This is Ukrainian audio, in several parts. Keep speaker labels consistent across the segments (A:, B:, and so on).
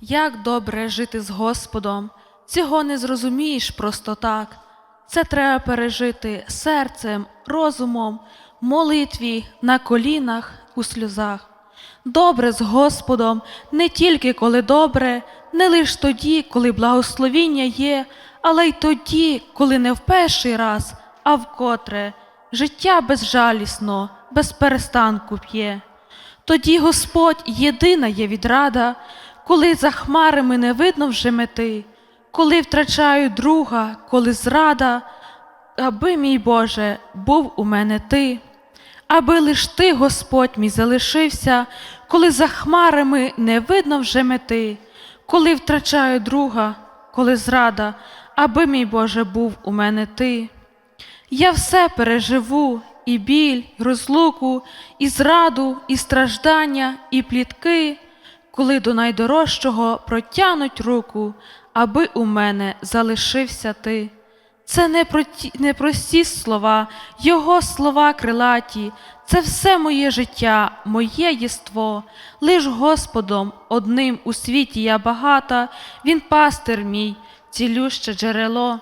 A: Як добре жити з Господом, цього не зрозумієш просто так. Це треба пережити серцем, розумом, молитві, на колінах, у сльозах. Добре з Господом не тільки коли добре, не лиш тоді, коли благословіння є, але й тоді, коли не в перший раз, а вкотре життя безжалісно, без перестанку п'є. Тоді Господь єдина є відрада, коли за хмарами не видно вже мети, коли втрачаю друга, коли зрада, аби, мій Боже, був у мене ти, аби лиш ти, Господь мій, залишився, коли за хмарами не видно вже мети, коли втрачаю друга, коли зрада, аби, мій Боже, був у мене ти. Я все переживу, і біль, розлуку, і зраду, і страждання, і плітки, коли до найдорожчого протянуть руку, аби у мене залишився ти. Це не, проті, не прості слова, Його слова крилаті, це все моє життя, моє єство. Лиш Господом одним у світі я багата, Він пастир мій, цілюще джерело.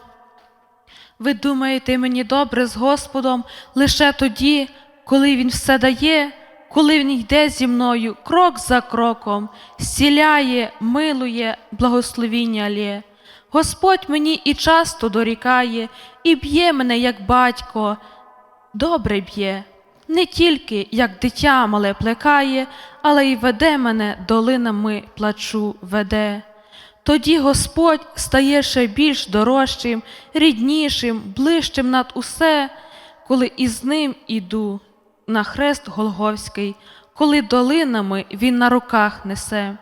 A: Ви думаєте мені добре з Господом лише тоді, коли Він все дає, коли Він йде зі мною крок за кроком, зціляє, милує, благословіння лє. Господь мені і часто дорікає, і б'є мене, як батько, добре б'є, не тільки як дитя мале плекає, але й веде мене долинами плачу веде. Тоді Господь стає ще більш дорожчим, ріднішим, ближчим над усе, коли із ним іду на хрест Голговський, коли долинами він на руках несе,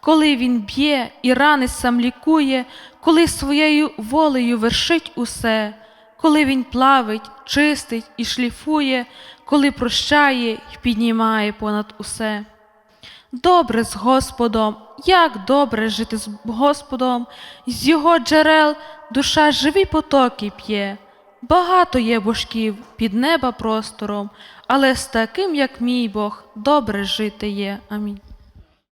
A: коли він б'є і рани сам лікує, коли своєю волею вершить усе, коли він плавить, чистить і шліфує, коли прощає й піднімає понад усе. Добре з Господом, як добре жити з Господом, з його джерел душа живі потоки п'є. Багато є божків під неба простором, але з таким, як мій Бог, добре жити є. Амінь.